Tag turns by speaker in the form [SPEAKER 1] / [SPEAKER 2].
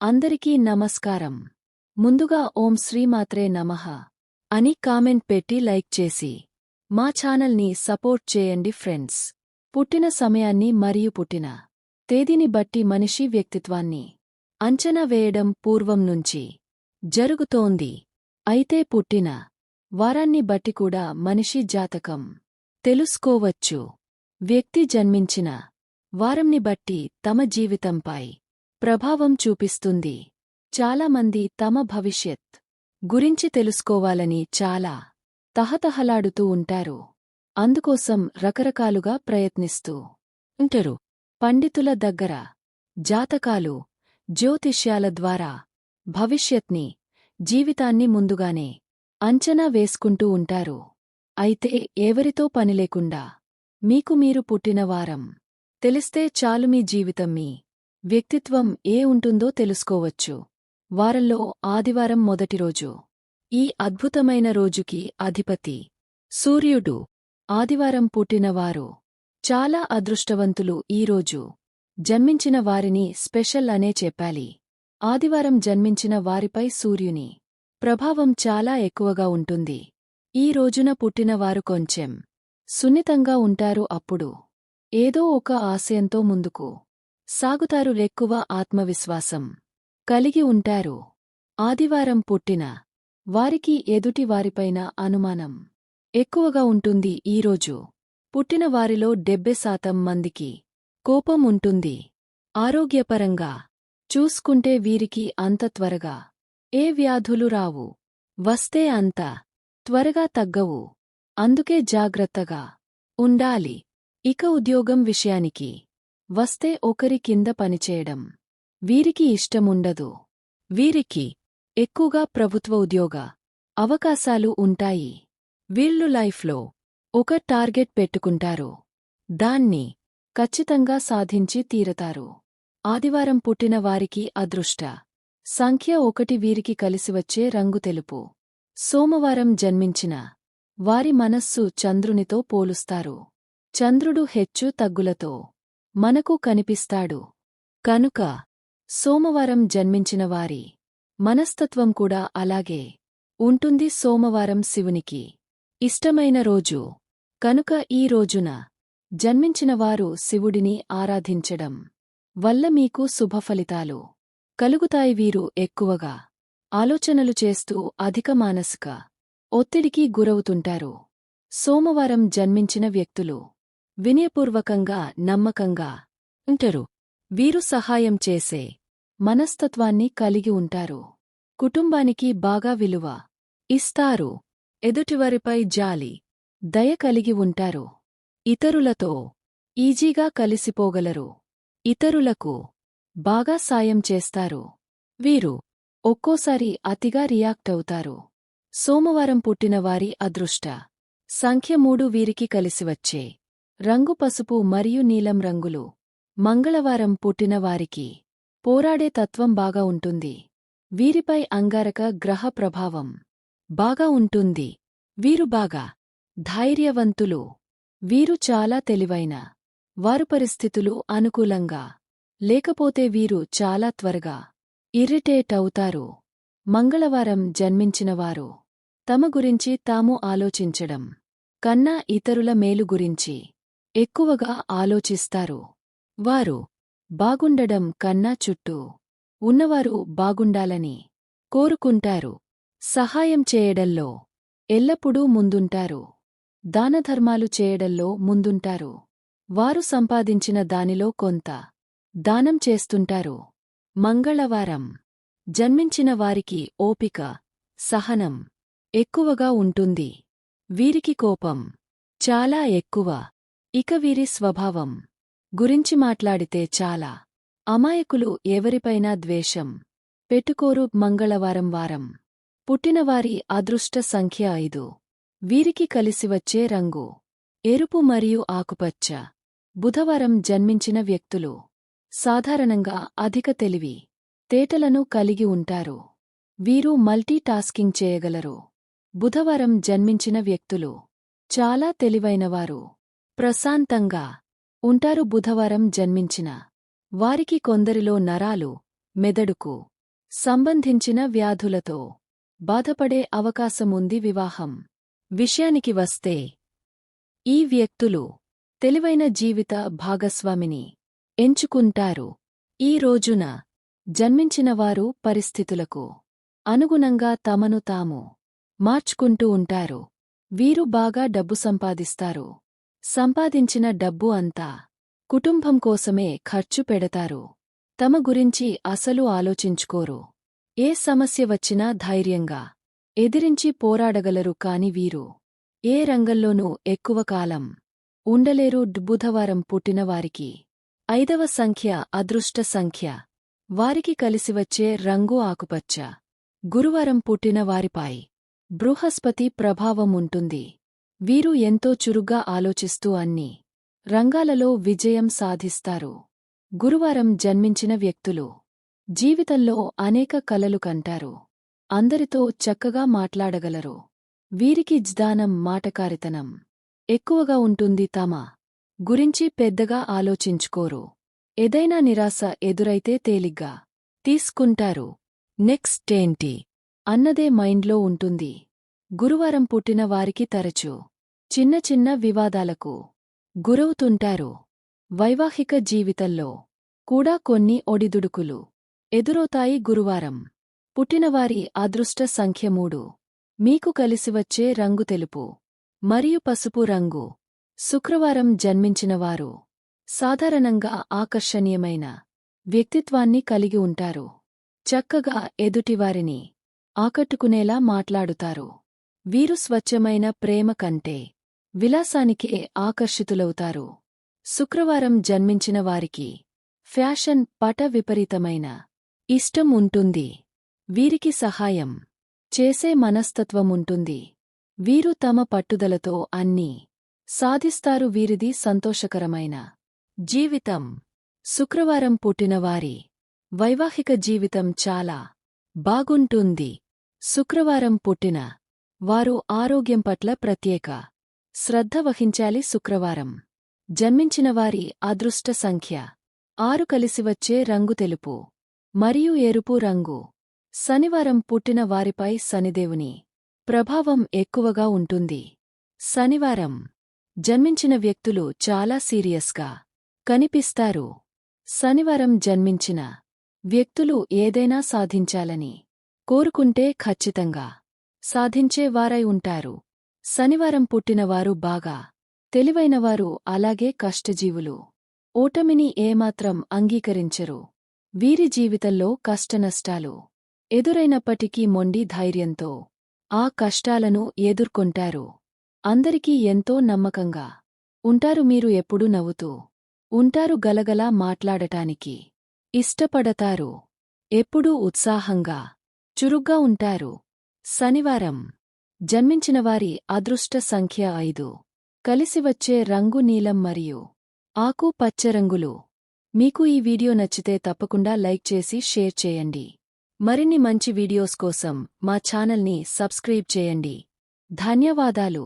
[SPEAKER 1] అందరికీ నమస్కారం. ముందుగా ఓం శ్రీమాత్రే నమః అని కామెంట్ పెట్టి లైక్ చేసి మా ఛానల్ని సపోర్ట్ చేయండి ఫ్రెండ్స్. పుట్టిన సమయాన్ని మరియు పుట్టిన తేదీని బట్టి మనిషి వ్యక్తిత్వాన్ని అంచనా వేయడం పూర్వం నుంచి జరుగుతోంది. అయితే పుట్టిన వారాన్ని బట్టి కూడా మనిషి జాతకం తెలుసుకోవచ్చు. వ్యక్తి జన్మించిన వారంని బట్టి తమ జీవితంపై ప్రభావం చూపిస్తుంది. చాలామంది తమ భవిష్యత్ గురించి తెలుసుకోవాలని చాలా తహతహలాడుతూ ఉంటారు. అందుకోసం రకరకాలుగా ప్రయత్నిస్తూ ఉంటారు. పండితుల దగ్గర జాతకాలు జ్యోతిష్యాల ద్వారా భవిష్యత్ని జీవితాన్ని ముందుగానే అంచనా వేసుకుంటూ ఉంటారు. అయితే ఎవరితో పనిలేకుండా మీకు మీరు పుట్టిన వారం తెలిస్తే చాలు మీ జీవితం మీ వ్యక్తిత్వం ఏ ఉంటుందో తెలుసుకోవచ్చు. వారంలో ఆదివారం మొదటి రోజు. ఈ అద్భుతమైన రోజుకి అధిపతి. సూర్యుడు. ఆదివారం పుట్టినవారు చాలా అదృష్టవంతులు ఈరోజు జన్మించిన వారిని స్పెషల్ అనే చెప్పాలి. ఆదివారం జన్మించిన వారిపై సూర్యుని. ప్రభావం చాలా ఎక్కువగా ఉంటుంది. ఈ రోజున పుట్టినవారు కొంచెం సున్నితంగా ఉంటారు అప్పుడు. ఏదో ఒక ఆశయంతో ముందుకు. సాగుతారు ఎక్కువ ఆత్మవిశ్వాసం. కలిగి ఉంటారు. ఆదివారం పుట్టిన వారికి ఎదుటి వారిపైన అనుమానం ఎక్కువగా ఉంటుంది ఈరోజు పుట్టిన వారిలో డెబ్బె శాతం మందికి కోపం ఉంటుంది. ఆరోగ్యపరంగా చూసుకుంటే వీరికి అంత త్వరగా ఏ వ్యాధులు రావు. వస్తే అంత త్వరగా తగ్గవు. అందుకే జాగ్రత్తగా ఉండాలి. ఇక ఉద్యోగం విషయానికి వస్తే ఒకరి కింద పనిచేయడం. వీరికి ఇష్టముండదు. వీరికి ఎక్కువగా ప్రభుత్వ ఉద్యోగ అవకాశాలు ఉంటాయి. వీళ్ళు లైఫ్లో ఒక టార్గెట్ పెట్టుకుంటారు. దాన్ని ఖచ్చితంగా సాధించి తీరతారు. ఆదివారం పుట్టిన వారికి అదృష్ట సంఖ్య ఒకటి వీరికి కలిసివచ్చే రంగు తెలుపు. సోమవారం జన్మించిన వారి మనస్సు చంద్రునితో పోలుస్తారు. చంద్రుడు హెచ్చు తగ్గులతో మనకు కనిపిస్తాడు. కనుక సోమవారం జన్మించిన వారి మనస్తత్వం కూడా అలాగే ఉంటుంది సోమవారం శివునికి. ఇష్టమైన రోజు. కనుక ఈ రోజున జన్మించినవారు శివుడిని ఆరాధించడం వల్ల మీకు శుభఫలితాలు కలుగుతాయి వీరు ఎక్కువగా. ఆలోచనలు చేస్తూ అధిక మానసిక ఒత్తిడికి గురవుతుంటారు. సోమవారం జన్మించిన వ్యక్తులు వినయపూర్వకంగా నమ్మకంగా ఉంటారు. వీరు సహాయం చేసే మనస్తత్వాన్ని కలిగి ఉంటారు. కుటుంబానికి బాగా విలువ ఇస్తారు. ఎదుటివారిపై జాలి దయ కలిగి ఉంటారు. ఇతరులతో ఈజీగా కలిసిపోగలరు. ఇతరులకు బాగా సాయం చేస్తారు. వీరు ఒక్కోసారి అతిగా రియాక్ట్ అవుతారు. సోమవారం పుట్టినవారి అదృష్ట సంఖ్య మూడు వీరికి కలిసివచ్చే రంగు పసుపు మరియు నీలం రంగులు. మంగళవారం పుట్టిన వారికి పోరాడే తత్వం బాగా ఉంటుంది. వీరిపై అంగారక గ్రహ ప్రభావం బాగా ఉంటుంది. వీరు బాగా ధైర్యవంతులు. వీరు చాలా తెలివైన వారు పరిస్థితులు అనుకూలంగా లేకపోతే వీరు చాలా త్వరగా ఇరిటేట్ అవుతారు. మంగళవారం జన్మించినవారు తమ గురించి తాము ఆలోచించడం కన్నా ఇతరుల మేలు గురించి ఎక్కువగా ఆలోచిస్తారు. వారు బాగుండడం కన్నా చుట్టూ ఉన్నవారు బాగుండాలని కోరుకుంటారు. సహాయం చేయడంలో ఎల్లప్పుడూ ముందుంటారు. దానధర్మాలు చేయడంలో ముందుంటారు. వారు సంపాదించిన దానిలో కొంత దానం చేస్తుంటారు. మంగళవారం జన్మించిన వారికి ఓపిక సహనం ఎక్కువగా ఉంటుంది. వీరికి కోపం చాలా ఎక్కువ. ఇక వీరి స్వభావం గురించి మాట్లాడితే చాలా. అమాయకులు ఎవరిపైనా ద్వేషం పెట్టుకోరు మంగళవారం వారం. పుట్టినవారి అదృష్ట సంఖ్య ఐదు. వీరికి కలిసివచ్చే రంగు ఎరుపు మరియు ఆకుపచ్చ. బుధవారం జన్మించిన వ్యక్తులు సాధారణంగా అధిక తెలివి తేటలను కలిగి ఉంటారు. వీరు మల్టీటాస్కింగ్ చేయగలరు. బుధవారం జన్మించిన వ్యక్తులు చాలా తెలివైనవారు. ప్రశాంతంగా ఉంటారు బుధవారం జన్మించిన వారికి కొందరిలో నరాలు మెదడుకు సంబంధించిన వ్యాధులతో బాధపడే అవకాశముంది వివాహం. విషయానికి వస్తే ఈ వ్యక్తులు తెలివైన జీవిత భాగస్వామిని ఎంచుకుంటారు. ఈ రోజున జన్మించినవారు పరిస్థితులకు అనుగుణంగా తమను తాము మార్చుకుంటూ ఉంటారు. వీరు బాగా డబ్బు సంపాదిస్తారు. సంపాదించిన డబ్బు అంతా కుటుంబం కోసమే ఖర్చు పెడతారు. తమ గురించి అసలు ఆలోచించుకోరు. ఏ సమస్య వచ్చినా ధైర్యంగా ఎదిరించి పోరాడగలరు కాని వీరు. ఏ రంగంలోనూ ఎక్కువ కాలం ఉండలేరు బుధవారం పుట్టినవారికి ఐదవ సంఖ్య అదృష్ట సంఖ్య. వారికి కలిసివచ్చే రంగు ఆకుపచ్చ. గురువారం పుట్టిన వారిపై బృహస్పతి ప్రభావం ఉంటుంది. వీరు ఎంతో చురుగ్గా ఆలోచిస్తూ అన్ని రంగాలలో విజయం సాధిస్తారు. గురువారం జన్మించిన వ్యక్తులు జీవితంలో అనేక కలలు కంటారు. అందరితో చక్కగా మాట్లాడగలరు. వీరికి జ్దానం మాటకారితనం ఎక్కువగా ఉంటుంది. తమ గురించి పెద్దగా ఆలోచించుకోరు. ఏదైనా నిరాశ ఎదురైతే తేలిగ్గా తీసుకుంటారు. నెక్స్ట్ ఏంటి? అన్నదే మైండ్లో ఉంటుంది. గురువారం పుట్టిన వారికి తరచూ చిన్న చిన్న వివాదాలకు గురవుతుంటారు. వైవాహిక జీవితంలో కూడా కొన్ని ఒడిదుడుకులు ఎదురవుతాయి గురువారం. పుట్టినవారి అదృష్ట సంఖ్య మూడు. మీకు కలిసివచ్చే రంగు తెలుపు మరియు పసుపు రంగు. శుక్రవారం జన్మించినవారు సాధారణంగా ఆకర్షణీయమైన వ్యక్తిత్వాన్ని కలిగి ఉంటారు. చక్కగా ఎదుటివారిని ఆకట్టుకునేలా మాట్లాడుతారు. వీరు స్వచ్ఛమైన ప్రేమ కంటే విలాసానికే ఆకర్షితులవుతారు? శుక్రవారం జన్మించిన వారికి ఫ్యాషన్ పట విపరీతమైన ఇష్టం ఉంటుంది. వీరికి సహాయం చేసే మనస్తత్వముంటుంది వీరు తమ పట్టుదలతో అన్నీ సాధిస్తారు. వీరిది సంతోషకరమైన జీవితం. శుక్రవారం పుట్టినవారి వైవాహిక జీవితం చాలా బాగుంటుంది. శుక్రవారం పుట్టిన వారు ఆరోగ్యం పట్ల ప్రత్యేక శ్రద్ధ వహించాలి శుక్రవారం. జన్మించినవారి అదృష్ట సంఖ్య. ఆరు కలిసివచ్చే రంగు తెలుపు. మరియు ఎరుపు రంగు. శనివారం పుట్టిన వారిపై శనిదేవుని ప్రభావం ఎక్కువగా ఉంటుంది. శనివారం. జన్మించిన వ్యక్తులు చాలా సీరియస్గా కనిపిస్తారు. శనివారం జన్మించిన వ్యక్తులు ఏదైనా సాధించాలని కోరుకుంటే ఖచ్చితంగా సాధించేవారై ఉంటారు. శనివారం పుట్టినవారు బాగా తెలివైనవారు అలాగే కష్టజీవులు. ఓటమిని ఏమాత్రం అంగీకరించరు. వీరి జీవితంలో కష్టనష్టాలు ఎదురైనప్పటికీ మొండి ధైర్యంతో ఆ కష్టాలను ఎదుర్కొంటారు. అందరికీ ఎంతో నమ్మకంగా ఉంటారు మీరు ఎప్పుడూ నవ్వుతూ ఉంటారు గలగలా మాట్లాడటానికి. ఇష్టపడతారు. ఎప్పుడూ ఉత్సాహంగా చురుగ్గా ఉంటారు. శనివారం. జన్మించినవారి అదృష్ట సంఖ్య ఐదు. కలిసివచ్చే రంగు నీలం మరియు ఆకు పచ్చరంగులు మీకు ఈ వీడియో నచ్చితే తప్పకుండా లైక్ చేసి షేర్ చేయండి. మరిన్ని మంచి వీడియోస్ కోసం మా ఛానల్ని సబ్స్క్రైబ్ చేయండి. ధన్యవాదాలు.